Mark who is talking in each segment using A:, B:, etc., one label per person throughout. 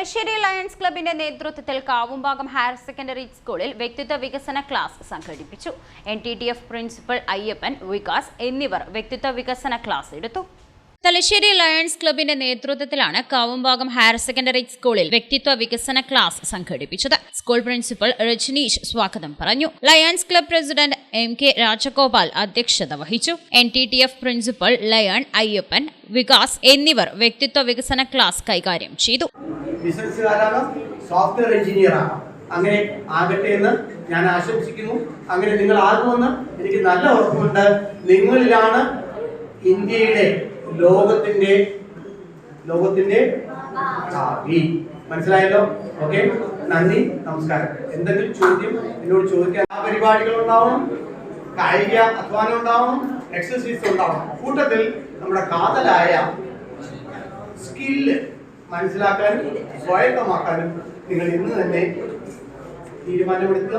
A: Thalassery lions ക്ലബിന്റെ നേതൃത്വത്തിൽ Kavumbhagam higher secondary സ്കൂളിൽ വ്യക്തിത്വ വികസന ക്ലാസ് സംഘടിപ്പിച്ചു. N T T F principal Ayyappan Vikas എന്നിവർ വ്യക്തിത്വ വികസന ക്ലാസ് എടുത്തു. തലശ്ശേരി ലയൺസ് ക്ലബിന്റെ നേതൃത്വത്തിലാണ് കാവുംഭാഗം ഹയർ സെക്കൻഡറി സ്കൂളിൽ വ്യക്തിത്വ വികസന ക്ലാസ് സംഘടിപ്പിച്ചത്. സ്കൂൾ പ്രിൻസിപ്പൽ രജനീഷ് സ്വാഗതം പറഞ്ഞു. Lions club president M K Rajagopal അധ്യക്ഷത വഹിച്ചു. N T T F principal lion Ayyappan Vikas എന്നിവർ വ്യക്തിത്വ വികസന ക്ലാസ് കൈകാര്യം ചെയ്തു.
B: ബിസിനസ്സുകാരാകാം സോഫ്റ്റ്വെയർ എഞ്ചിനീയർ ആകാം അങ്ങനെ ആകട്ടെ എന്ന് ഞാൻ ആശംസിക്കുന്നു. അങ്ങനെ നിങ്ങൾ ആകുമെന്ന് എനിക്ക് നല്ല ഉറപ്പുണ്ട്. നിങ്ങളിലാണ് ഇന്ത്യയുടെ ലോകത്തിന്റെ ലോകത്തിന്റെ ചാവി. മനസ്സിലായല്ലോ? ഓക്കെ? നന്ദി നമസ്കാരം. എന്തെങ്കിലും ചോദ്യം എന്നോട് ചോദിക്കാൻ ആ പരിപാടികൾ ഉണ്ടാവണം കായിക അധ്വാനം ഉണ്ടാവണം എക്സസൈസ് ഉണ്ടാവണം. കൂട്ടത്തിൽ നമ്മുടെ കാതലായ സ്കില്ല് മനസ്സിലാക്കാനും സ്വായത്തമാക്കാനും നിങ്ങൾ ഇന്ന് തന്നെ തീരുമാനമെടുക്കുക.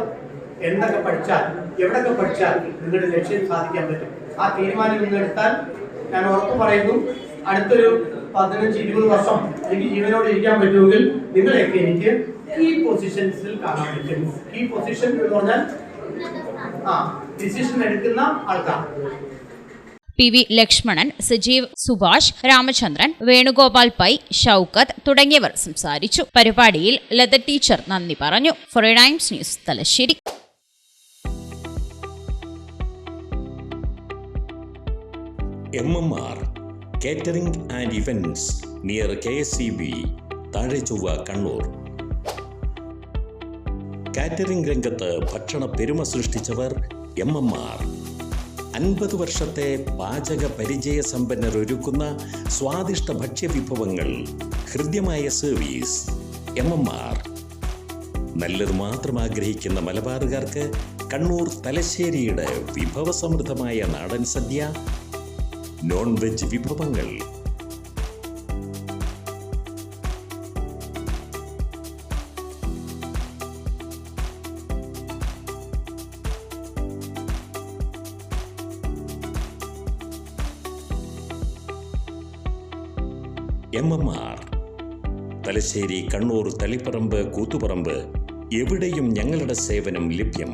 B: എന്തൊക്കെ പഠിച്ചാൽ എവിടൊക്കെ പഠിച്ചാൽ നിങ്ങളുടെ ലക്ഷ്യം സാധിക്കാൻ പറ്റും. ആ തീരുമാനം നിങ്ങൾ എടുത്താൽ ഞാൻ ഉറപ്പ് പറയുന്നു അടുത്തൊരു പതിനഞ്ച് ഇരുപത് വർഷം എനിക്ക് ജീവനോട് ഇരിക്കാൻ പറ്റുമെങ്കിൽ നിങ്ങളെയൊക്കെ എനിക്ക് ഈ പൊസിഷൻസിൽ കാണാൻ പറ്റും. ഈ പൊസിഷൻ എന്ന് പറഞ്ഞാൽ ആ ഡിസിഷൻ എടുക്കുന്ന ആൾക്കാർ.
A: പി വി ലക്ഷ്മണൻ സജീവ് സുഭാഷ് രാമചന്ദ്രൻ വേണുഗോപാൽ പൈ ഷൗക്കത്ത് തുടങ്ങിയവർ സംസാരിച്ചു. പരിപാടിയിൽ ലത ടീച്ചർ നന്ദി പറഞ്ഞു. Four times news Thalassery.
C: M M R catering and events near K S B താഴെ ചൊവ്വ കണ്ണൂർ കാറ്ററിംഗ് രംഗത്ത് ഭക്ഷണ പെരുമ സൃഷ്ടിച്ചവർ എം എം ആർ അൻപത് വർഷത്തെ പാചക പരിചയ സമ്പന്നർ ഒരുക്കുന്ന സ്വാദിഷ്ട ഭക്ഷ്യവിഭവങ്ങൾ ഹൃദ്യമായ സർവീസ് എം എം ആർ നല്ലത് മാത്രം ആഗ്രഹിക്കുന്ന മലബാറുകാർക്ക് കണ്ണൂർ തലശ്ശേരിയുടെ വിഭവസമൃദ്ധമായ നാടൻ സദ്യ നോൺ വെജ് വിഭവങ്ങൾ M M R Thalassery Kannur Taliparamba Koothuparamba എവിടെയും ഞങ്ങളുടെ സേവനം ലഭ്യം.